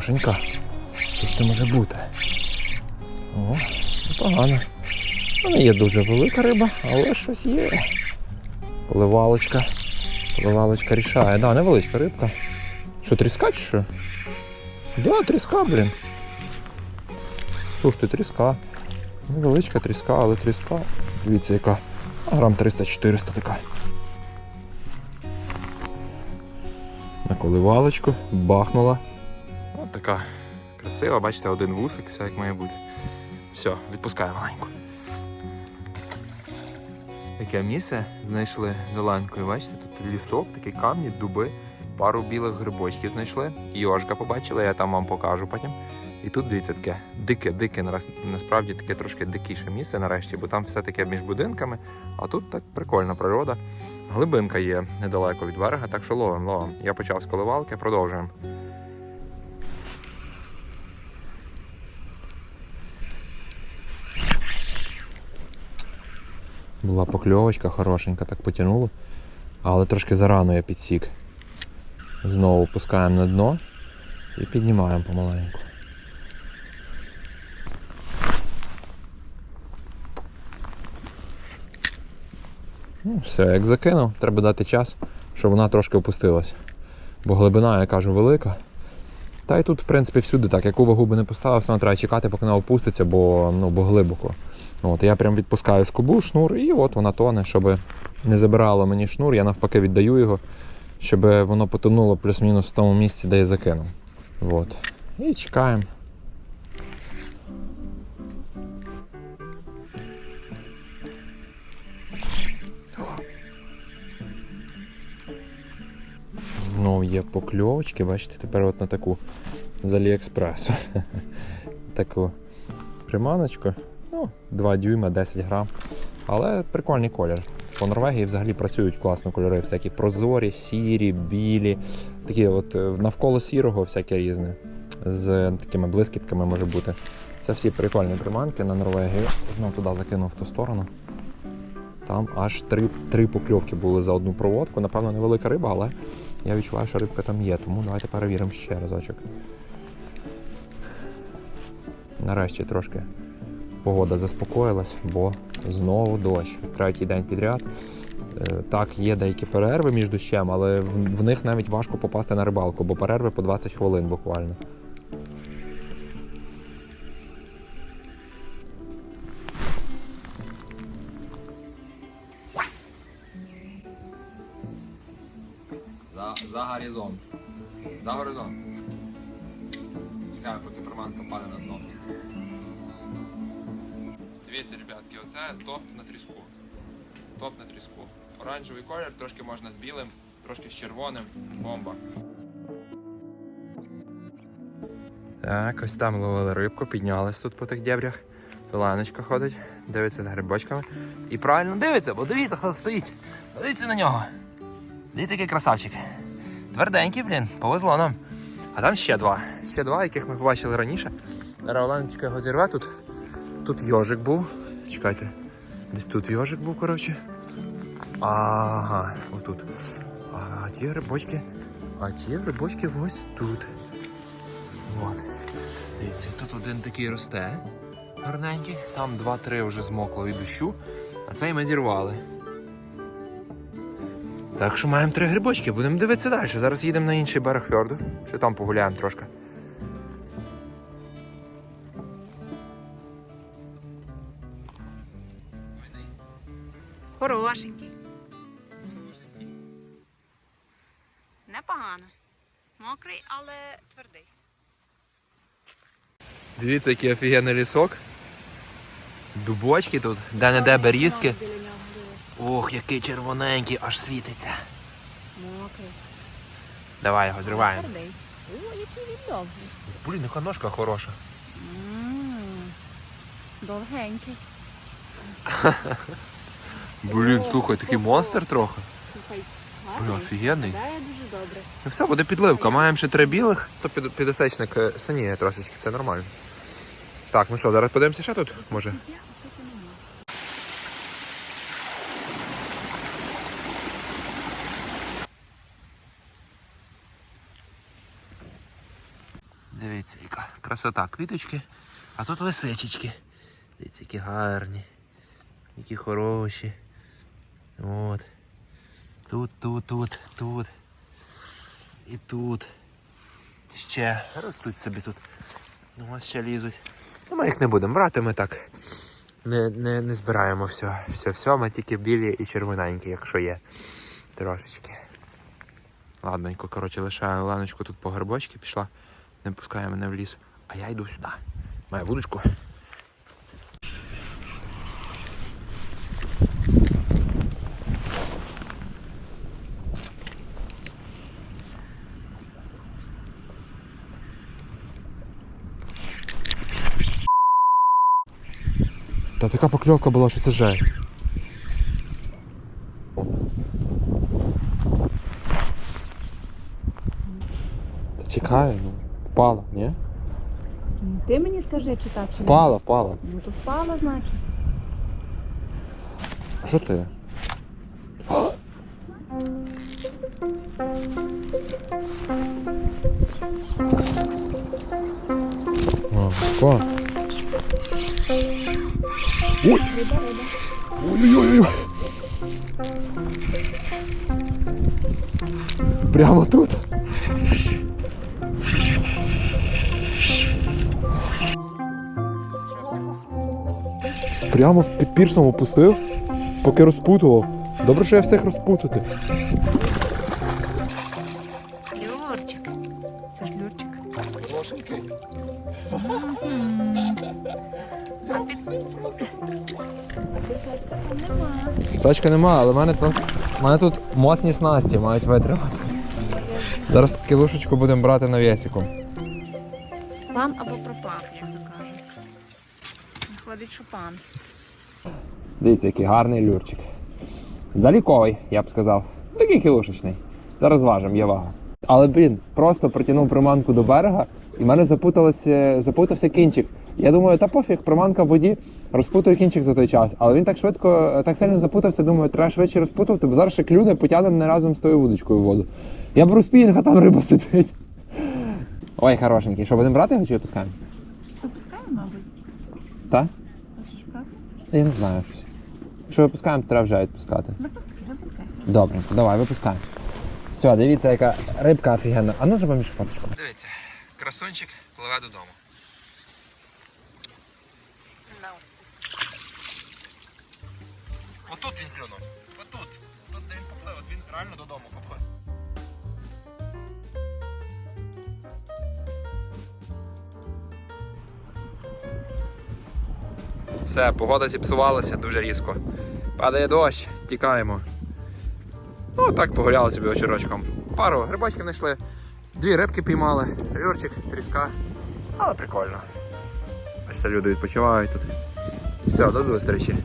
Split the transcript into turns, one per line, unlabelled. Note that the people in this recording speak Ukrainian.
Хорошенька. Що ж це може бути? О, непогано. Не є дуже велика риба, але щось є. Поливалочка. Поливалочка рішає. Да, невеличка рибка. Що, тріска чи що? Да, тріска, блін. Ух ти, тріска. Невеличка тріска, але тріска. Дивіться, яка. Грам 300-400 така. На коливалочку, бахнула. Така красива, бачите, один вусик, все як має бути. Все, відпускаю маленьку. Яке місце знайшли зеленкою, бачите, тут лісок, такі камні, дуби, пару білих грибочків знайшли. І ожка побачили, я там вам покажу потім. І тут дивіться таке дике, дике, насправді таке трошки дикіше місце нарешті, бо там все таке між будинками, а тут так прикольна природа. Глибинка є недалеко від берега, так що ловим, ловим. Я почав з коливалки, продовжуємо. Була покльовочка хорошенька, так потягнуло. Але трошки зарано я підсік. Знову пускаємо на дно і піднімаємо помаленьку. Ну, все, як закинув, треба дати час, щоб вона трошки опустилася. Бо глибина, я кажу, велика. Та й тут, в принципі, всюди так, яку вагу би не поставив, все одно треба чекати, поки вона опуститься, бо, ну, бо глибоко. От, я прям відпускаю скобу, шнур, і от вона тоне, щоб не забирало мені шнур, я навпаки віддаю його, щоб воно потонуло плюс-мінус в тому місці, де я закинув. От. І чекаємо. Знов є покльовочки, бачите, тепер от на таку з Аліекспресу. таку приманочку. Ну, 2 дюйма, 10 грам. Але прикольний колір. По Норвегії взагалі працюють класно кольори, всякі прозорі, сірі, білі, такі от е, навколо сірого, всяке різне. З такими блискітками може бути. Це всі прикольні приманки на Норвегію. Знову туди закинув в ту сторону. Там аж три, три покльовки були за одну проводку. Напевно, невелика риба, але я відчуваю, що рибка там є, тому давайте перевіримо ще разочок. Нарешті трошки погода заспокоїлась, бо знову дощ. Третій день підряд. Е, Так, є деякі перерви між дощем, але в, них навіть важко попасти на рибалку, бо перерви по 20 хвилин буквально.
За, за горизонт. За горизонт. Чекаю, поки приманка паде на дно. Дивіться, ребятки, оце топ на тріску. Топ на тріску. Оранжевий колір, трошки можна з білим, трошки з червоним. Бомба.
Так, ось там ловили рибку, піднялись тут по тих дебрях. Ланочка ходить, дивиться за грибочками. І правильно дивиться, бо дивіться, хто стоїть. Дивіться на нього. Дивіться, який красавчик. Тверденький, блін, повезло нам. А там ще два. Ще два, яких ми побачили раніше. Зараз його зірве тут. Тут йожик був. Чекайте. Десь тут йожик був, коротше. Ага, отут. А ті грибочки. А ті грибочки ось тут. От. Дивіться, тут один такий росте. Гарненький. Там два-три вже змокло від дощу, а цей ми зірвали. Так що маємо три грибочки, будемо дивитися далі. Зараз їдемо на інший берег фьорду, ще там погуляємо трошки.
Хорошенький. Непогано. Мокрий, але твердий.
Дивіться, який офігенний лісок. Дубочки тут, де-не-де берізки. Ох, який червоненький, аж світиться.
Мокрий.
Давай його зриваємо.
Твердий. О, який він довгий.
Блін, яка ножка хороша.
Довгенький.
Блін, слухай, такий монстр трохи.
Слухай,
Блін, офігенний.
Виглядає дуже добре.
Ну все, буде підливка. Маємо ще три білих, то під, підосечник е, синіє трошечки, це нормально. Так, ну що, зараз подивимося ще тут, може.
Я.
Дивіться, яка красота квіточки, а тут лисичечки. Дивіться, які гарні, які хороші. От. Тут, тут, тут, тут. І тут. Ще ростуть собі тут. Ну, ось ще лізуть. Ну, ми їх не будемо брати, ми так не, не, не збираємо все. Все, все, ми тільки білі і червоненькі, якщо є. Трошечки. Ладненько, коротше, лишаю ланочку тут по грибочки, пішла, не пускає мене в ліс. А я йду сюди. Маю вудочку. Та така покльовка була, що це жесть. Та чекай, ну. Впала, ні?
Ти мені скажи, чи так, чи ні?
Впала, впала.
Ну то впала, значить.
А що ти? О, ко? Ой-ой-ой! Прямо тут? Прямо під пірсом опустив, поки розпутував. Добре, що я встиг розпутати.
Люрчик. Це ж Люрчик. Нема.
Сачка нема, але в мене тут, в мене тут моцні снасті мають витримати. Зараз кілушечку будемо брати на весіку.
Пан або пропав, як то кажуть. Виходить, що пан.
Дивіться, який гарний люрчик. Заліковий, я б сказав. Такий кілушечний. Зараз важимо, є вага. Але, блін, просто притягнув приманку до берега, і в мене запуталося, запутався кінчик. Я думаю, та пофіг, приманка в воді, розпутую кінчик за той час. Але він так швидко, так сильно запутався, думаю, треба швидше розпутувати, бо зараз ще клюне, потягнемо не разом з тою вудочкою в воду. Я беру спінг, а там риба сидить. Ой, хорошенький. Що, будемо брати його чи випускаємо?
Запускаємо, мабуть.
Так? Я не знаю щось. Якщо випускаємо, то треба вже відпускати.
Випускай, випускай.
Добре, давай, випускай. Все, дивіться, яка рибка офігенна. А ну зробимо більше фоточку. Дивіться, красунчик пливе додому. Отут він клюнув. Отут. Тут де він поплив, от він реально додому поплив. Все, погода зіпсувалася дуже різко. Падає дощ, тікаємо. Ну, так погуляли собі вечорочком. Пару грибочків знайшли, дві рибки піймали, Юрчик, тріска. Але прикольно. Ось це люди відпочивають тут. Все, до зустрічі.